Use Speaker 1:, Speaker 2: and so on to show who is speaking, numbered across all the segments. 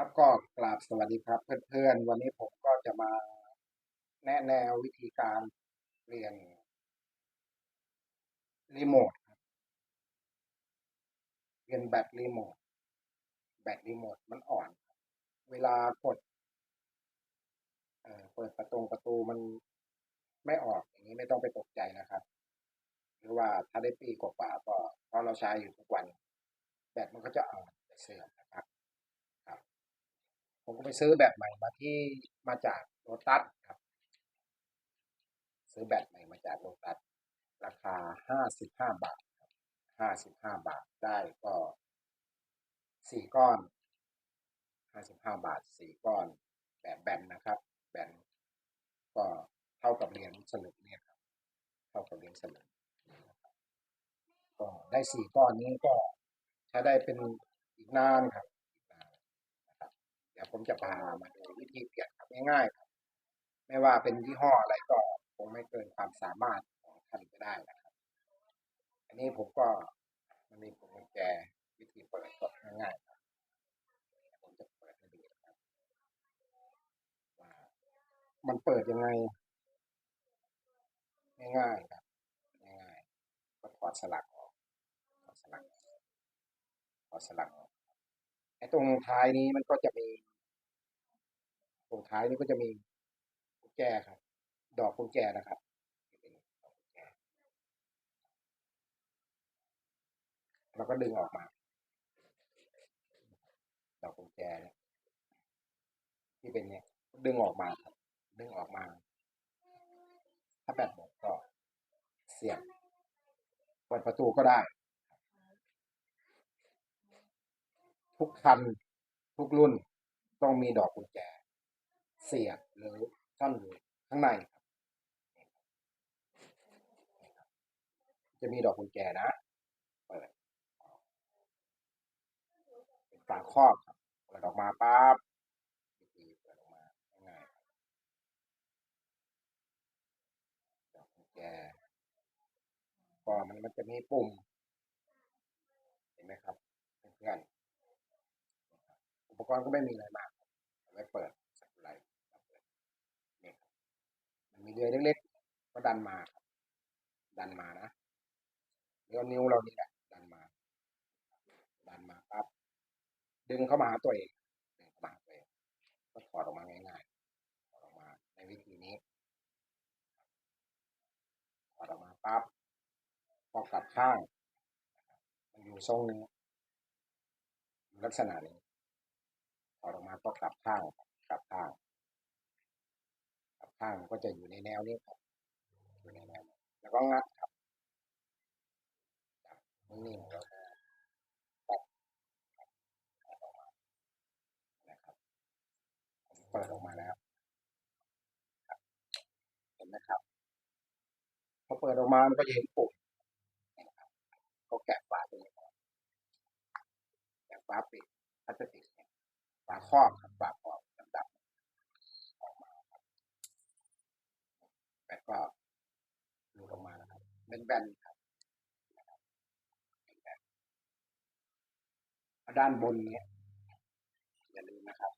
Speaker 1: ครับก็กราบสวัสดีครับ เพื่อนๆ วันนี้ผมก็จะมาแนะแนววิธีการเปลี่ยนรีโมทครับเปลี่ยนแบตรีโมทแบตรีโมทมันอ่อน เวลากดเอ่อเปิดประตูประตูมันไม่ออกอย่างนี้ไม่ต้องไปตกใจนะครับ หรือว่าถ้าได้ปีกว่าๆก็เพราะเราใช้อยู่ทุกวัน แบตมันก็จะอ่อนเสื่อม ผมก็ไปซื้อแบตใหม่มาที่มาจากโลตัสครับ ซื้อแบตใหม่มาจากโลตัสราคาห้าสิบห้าบาทห้าสิบห้าบาทได้ก็สี่ก้อนห้าสิบห้าบาทสี่ก้อนแบบแบนนะครับ แบนก็เท่ากับเหรียญสลึงเนี่ยครับ เท่ากับเหรียญสลึงก็ได้สี่ก้อนนี้ก็ใช้ได้เป็นอีกนานครับอีกนานนะครับเดี๋ยวผมจะพามาดูวิธีเปลี่ยนครับง่ายๆครับ ไม่ว่าเป็นยี่ห้ออะไรก็คงไม่เกินความสามารถของท่านก็ได้นะครับ อันนี้ผมก็มันมีพวงกุญแจวิธีเปิดก็ง่ายๆครับผมจะเปิดให้ดูนะครับว่ามันเปิดยังไง ง่ายๆครับง่ายๆก็ถอดสลักออกถอดสลักออกถอดสลักออก ไอ้ตรงท้ายนี้มันก็จะมี ตรงท้ายนี้ก็จะมีกุญแจครับ ดอกกุญแจนะครับเป็นดอกกุญแจแล้วก็ดึงออกมา ดอกกุญแจที่เป็นเนี่ย ดึงออกมาครับ ดึงออกมา ถ้าแบตหมดก็เสียบเปิดประตูก็ได้ ทุกคัน ทุกรุ่นต้องมีดอกกุญแจ เสียบหรือซ่อนอยู่ข้างในครับ จะมีดอกกุญแจนะเปิดฝาครอบครับเปิดออกมาปั๊บวิธีเปิดออกมาง่ายดอกกุญแจก็มันมันจะมีปุ่ม เห็นไหมครับเพื่อน ปกรณ์ก็ไม่มีอะไรมากเอาไว้เปิดสักไรครับเปิดนี่ครับมันมีเรือยเล็กๆ ก็ดันมา ดันมานะเดี๋ยวนิ้วเรานี่แหละดันมา ดันมาปั๊บดึงเข้ามาหาตัวเองดึงเข้ามาตัวเองก็ถอดออกมาง่ายๆถอดออกมาในวิธีนี้ถอดออกมาปั๊บพอกลับข้างมันอยู่ทรงนี้ลักษณะนี้ อดออกมาก็กลับข้างกลับข้างกลับข้างก็จะอยู่ในแนวนี้ครับอยู่ในแนวนี้แล้วก็งัดครับนิ่งๆแล้วก็เปิดออกมาแล้วเห็นไหมครับพอเปิดออกมามันก็จะเห็นปุ่มก็แกะฝาตรงนี้แกะฝาปิดพลาสติก ฝาครอบครับฝาครอบดำๆออกมาครับแล้วก็หลุดออกมานะครับเป็นแบนๆครับเป็นแบนด้านบนเนี้ยอย่าลืมนะครับ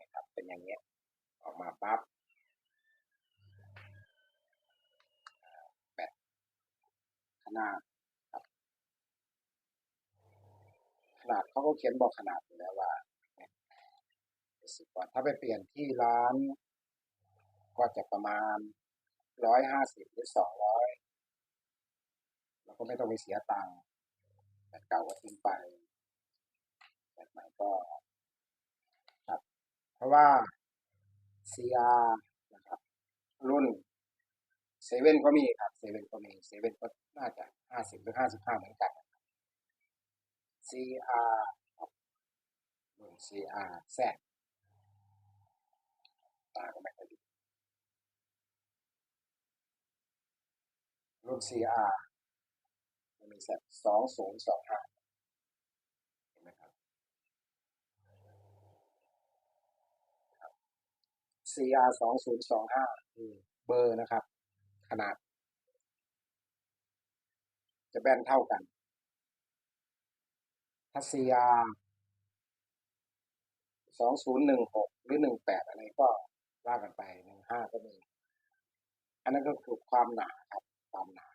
Speaker 1: นะครับ เป็นอย่างเงี้ย ออกมาปั๊บแบตขนาดขนาดเขาก็เขียนบอกขนาดอยู่แล้วว่า สิบว่าถ้าไปเปลี่ยนที่ร้าน ก็จะประมาณร้อยห้าสิบหรือสองร้อยเราก็ไม่ต้องไปเสียตังค์แต่เก่าก็ทิ้งไปแบบใหม่ก็ครับเพราะว่า CR นะครับ รุ่นเซเว่นก็มีครับเซเว่นก็มีเซเว่นก็น่าจะห้าสิบหรือห้าสิบห้าเหมือนกัน CR รุ่น CR แซ ตาก็ไม่ค่อยดีรุ่น CR มันมีแซดสองศูนย์สองห้าเห็นไหมครับ CR สองศูนย์สองห้าเบอร์นะครับ ขนาด จะแบนเท่ากันถ้า CR สองศูนย์หนึ่งหกหรือหนึ่งแปดอะไรก็ ว่ากันไปหนึ่งห้าก็มีอันนั้นก็คือความหนาครับ ความหนา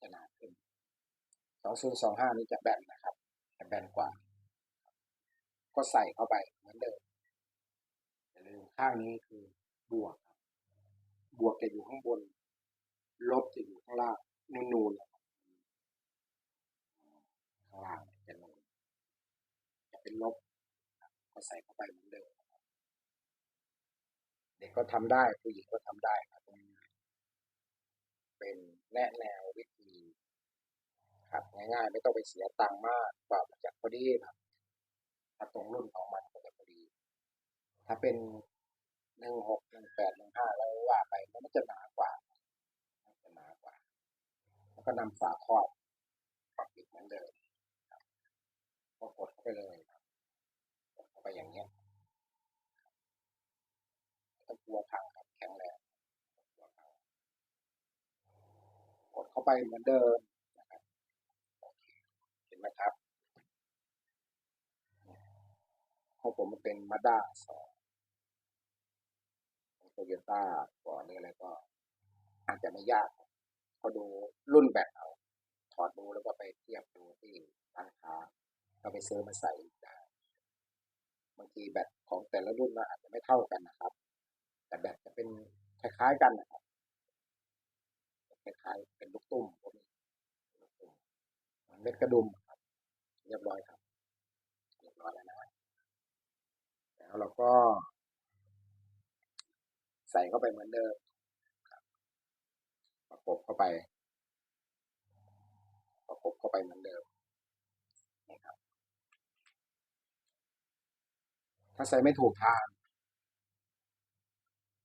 Speaker 1: จะหนาขึ้นสองศูนย์สองห้านี่จะแบนนะครับ จะแบนกว่า ก็ใส่เข้าไปเหมือนเดิมอย่าลืมข้างนี้คือบวกครับ บวกจะอยู่ข้างบน ลบจะอยู่ข้างล่างนูนๆเลยข้างล่างจะนูนจะเป็นลบ ก็ใส่เข้าไปเหมือนเดิม เด็กก็ทำได้ผู้หญิงก็ทำได้ครับเป็นแนะแนววิธีครับง่ายๆ ไม่ต้องไปเสียตังค์มากกว่ามันจะพอดีครับถ้าตรงรุ่นของมันก็จะพอดี ถ้าเป็นหนึ่งหกหนึ่งแปดหนึ่งห้าแล้วว่าไปมันจะหนากว่ามันจะหนากว่า แล้วก็นำฝาครอบครอบปิดเหมือนเดิมก็กดเข้าไปเลยครับกดเข้าไปอย่างเงี้ย ต้องกลัวพังครับแข็งแรงต้องกลัวพังกดเข้าไปเหมือนเดิมนะครับเห็นไหมครับของผมมันเป็นมาด้าสองโตโยต้าก่อนหรือะไรก็ อาจจะไม่ยากเขาดูรุ่นแบตเอาถอดดูแล้วก็ไปเทียบดูที่ร้านค้าก็ไปซื้อมาใส่ได้บางทีแบตของแต่ละรุ่นมันอาจจะไม่เท่ากันนะครับ แต่แบตจะเป็นคล้ายๆกันนะครับคล้ายๆเป็นลูกตุ้มพวกนี้ลูกตุ้มเม็ดกระดุมครับเรียบร้อยครับเรียบร้อยแล้วนะแล้วเราก็ ใส่เข้าไปเหมือนเดิมครับประกบเข้าไป ประกบเข้าไปเหมือนเดิมนี่ครับ ถ้าใส่ไม่ถูกทาง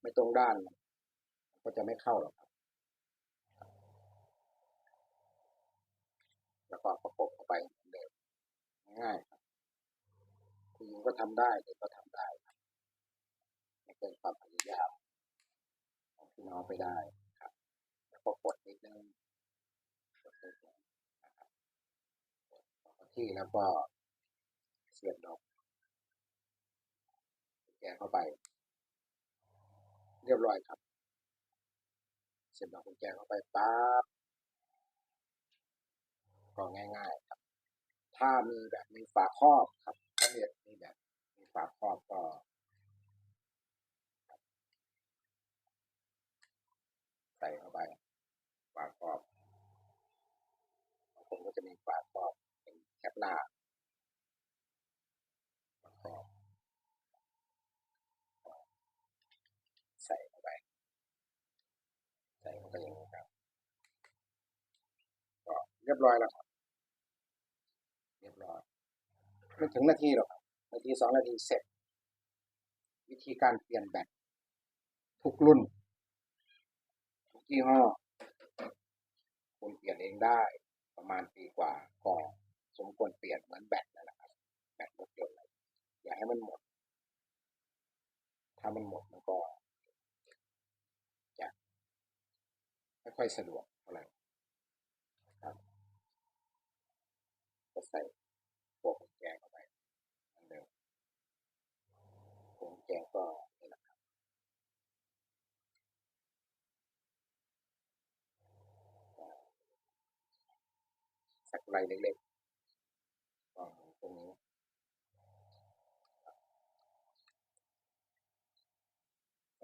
Speaker 1: ไม่ตรงด้าน ก็จะไม่เข้าหรอกครับแล้วก็ประกบเข้าไปเดิมง่ายครับผู้หญิงก็ทำได้เด็กก็ทำได้ไม่เกินความพยายามของพี่น้องไปได้ครับ แล้วก็กดนิดนึงกดนิดนึงนะครับกดที่แล้วก็เสียบดอกแกเข้าไป เรียบร้อยครับ เสียบดอกกุญแจเข้าไปปั๊บก็ง่ายๆครับ ถ้ามีแบบมีฝาครอบครับถ้าเรียกมีแบบมีฝาครอบก็ใส่เข้าไปฝาครอบของผมก็จะมีฝาครอบเป็นแคปหน้าครอบใส่เข้าไป ใส่เข้าไปอย่างนี้ครับ ก็เรียบร้อยแล้วครับเรียบร้อยไม่ถึงนาทีหรอกครับนาทีสองนาทีเสร็จ วิธีการเปลี่ยนแบตทุกรุ่น ทุกยี่ห้อคุณเปลี่ยนเองได้ประมาณปีกว่าก็สมควรเปลี่ยนเหมือนแบตนั่นแหละครับแบตรถยนต์เลยอย่าให้มันหมด ถ้ามันหมดมันก็จะไม่ค่อยสะดวกเท่าไหร่ครับก็ใส่พวกกุญแจเข้าไปเหมือนเดิมพวกกุญแจก็นี่แหละครับสัก ไรเล็กๆก็ตรงนี้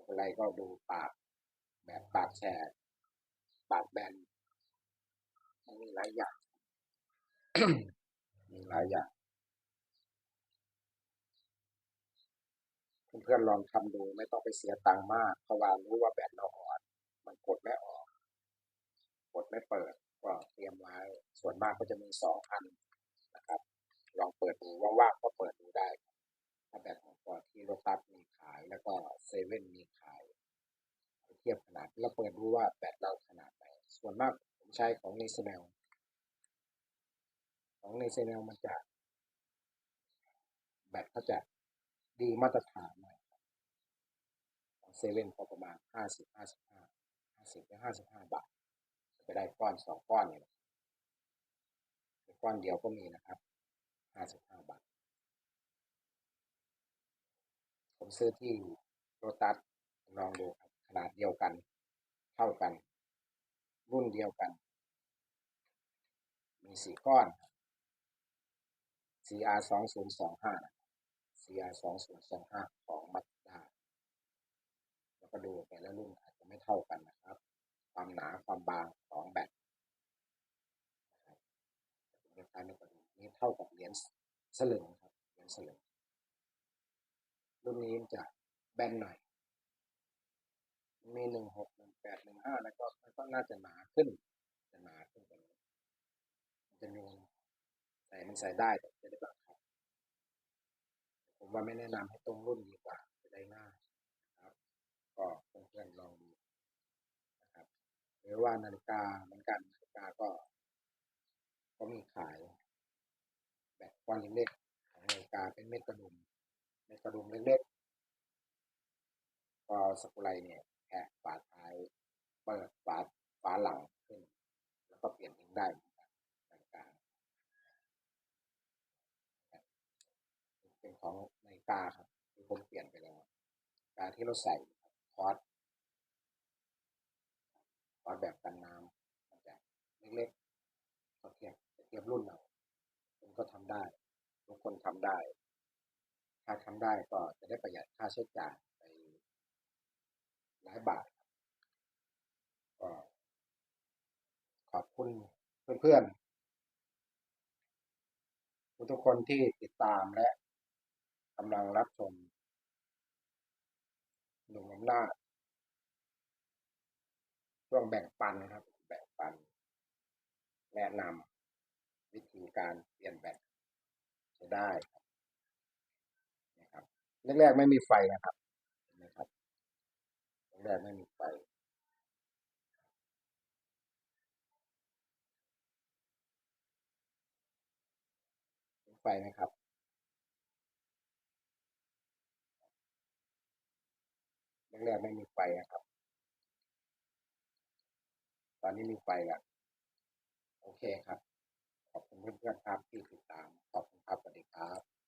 Speaker 1: อะไรก็ดูปากแบบปากแฉกปากแบนมันมีหลายอย่าง มีหลายอย่างเพื่อนๆลองทำดูไม่ต้องไปเสียตังค์มากเพราะว่ารู้ว่าแบตเราอ่อน มันกดไม่ออก กดไม่เปิด ก็เตรียมไว้ ส่วนมากก็จะมีสองอันนะครับ ลองเปิดดูว่างๆก็เปิดดูได้ ถ้าแบตของตัวที่โลตัสมีขายแล้วก็เซเว่นมีขายเทียบขนาดแล้วเปิดดูว่าแบตเราขนาดไหน ส่วนมากผมใช้ของนีเซเนลของนีเซเนลมันจะแบตเขาจะดีมาตรฐานหน่อยของเซเว่นก็ประมาณห้าสิบห้าสิบห้าห้าสิบถึงห้าสิบห้าบาท จะได้ก้อนสองก้อนเนี่ยก้อนเดียวก็มีนะครับห้าสิบห้าบาท ผมซื้อที่โ o ตัสลองดูครับขนาดเดียวกัน เท่ากัน รุ่นเดียวกัน มีสี่ก้อน CR สองศูนย์สองห้า CR สองศูนย์สองห้าของมั z ด้าแล้วก็ดูแต่ละรุ่นอาจจะไม่เท่ากันนะครับ ความหนาความบางของแบตนะครับเดียวกันก็ดูนี่เท่ากับเหรียญสลึงครับเหรียญสลึงรุ่นนี้จะแบนหน่อย มีหนึ่งหกหนึ่งแปดหนึ่งห้าแล้วก็แล้วก็น่าจะหนาขึ้น จะหนาขึ้นกว่านี้มันจะนูนใส่มันใส่ได้แต่จะได้บังคับผมว่าไม่แนะนำให้ตรงรุ่นนี้ง่ายนะครับ ก็เพื่อนๆลองดูนะครับ ห รือว่านาฬิกาเหมือนกันนาฬิกาก็ก็มีขาย แบบก้อนเล็กๆของนาฬิกาเป็นเม็ดกระดุมเม็ดกระดุมเล็กๆพอสกุไลเนี่ยแคะฝาท้ายเปิดฝาฝาหลังขึ้น แล้วก็เปลี่ยนเองได้เหมือนกาฬิกาเป็นของนาฬิกาครับที่ผมเปลี่ยนไปแล้วนาฬิกาที่เราใส่ครับคอร์ส อร์สแบบกันน้ำมันจะเล็กๆก็เทียบเทียบรุ่นเราคุณก็ทำได้ทุกคนทำได้ ถ้าทำได้ก็จะได้ประหยัดค่าใช้จ่ายไปหลายบาทก็ขอบคุณเพื่อนๆทุกคนที่ติดตามและกำลังรับชมหนุ่มอำนาจ ช่วงแบ่งปันครับ แบ่งปัน แนะนำวิธีการเปลี่ยนแบตจะได้นะครับแรกๆไม่มีไฟนะครับนไหมครับแรกๆไม่มีไฟไฟไหมครับแรกๆไม่มีไฟนะครับ ตอนนี้มีไฟละโอเคครับ ขอบคุณเพื่อนๆครับที่ติดตาม ขอบคุณครับสวัสดีครับ